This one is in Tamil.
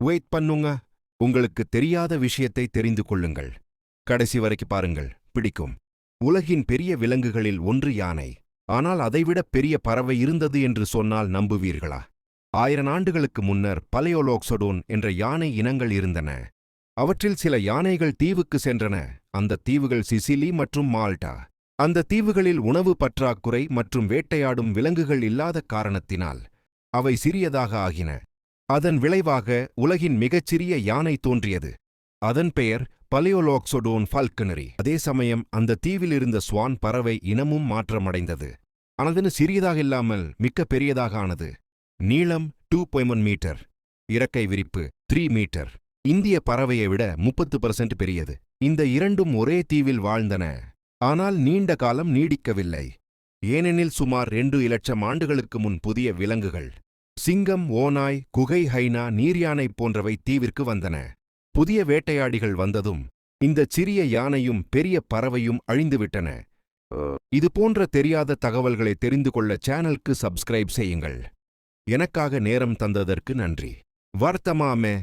வெயிட் பண்ணுங்க. உங்களுக்கு தெரியாத விஷயத்தை தெரிந்து கொள்ளுங்கள். கடைசி வரைக்கும் பாருங்கள். பிடிக்கும். உலகின் பெரிய விலங்குகளில் ஒன்று யானை. ஆனால் அதைவிட பெரிய பறவை இருந்தது என்று சொன்னால் நம்புவீர்களா? ஆயிரம் ஆண்டுகளுக்கு முன்னர் பலையோலோக்சோடோன் என்ற யானை இனங்கள் இருந்தன. அவற்றில் சில யானைகள் தீவுக்கு சென்றன. அந்த தீவுகள் சிசிலி மற்றும் மால்டா அந்த தீவுகளில் உணவு பற்றாக்குறை மற்றும் வேட்டையாடும் விலங்குகள் இல்லாத காரணத்தினால் அவை சிறியதாக ஆகின. அதன் விளைவாக உலகின் மிகச்சிறிய யானை தோன்றியது. அதன் பெயர் பலியோலோக்சோடோன் ஃபால்கனரி அதே சமயம் அந்த தீவில் இருந்த ஸ்வான் பறவை இனமும் மாற்றமடைந்தது. ஆனதுன்னு சிறியதாக இல்லாமல் மிக்க பெரியதாக ஆனது. நீளம் டூ ஒன் மீட்டர் இறக்கை விரிப்பு த்ரீ மீட்டர் இந்திய பறவையை விட முப்பத்து பர்சன்ட் பெரியது. இந்த இரண்டும் ஒரே தீவில் வாழ்ந்தன. ஆனால் நீண்ட காலம் நீடிக்கவில்லை. ஏனெனில் சுமார் ரெண்டு இலட்சம் ஆண்டுகளுக்கு முன் புதிய விலங்குகள். சிங்கம் ஓநாய் குகை ஹைனா நீர்யானை போன்றவை தீவிற்கு வந்தன. புதிய வேட்டையாடிகள் வந்ததும் இந்த சிறிய யானையும் பெரிய பறவையும் அழிந்துவிட்டன. இது போன்ற தெரியாத தகவல்களை தெரிந்து கொள்ள சேனலுக்கு சப்ஸ்கிரைப் செய்யுங்கள். எனக்காக நேரம் தந்ததற்கு நன்றி. வர்த்தமாமே.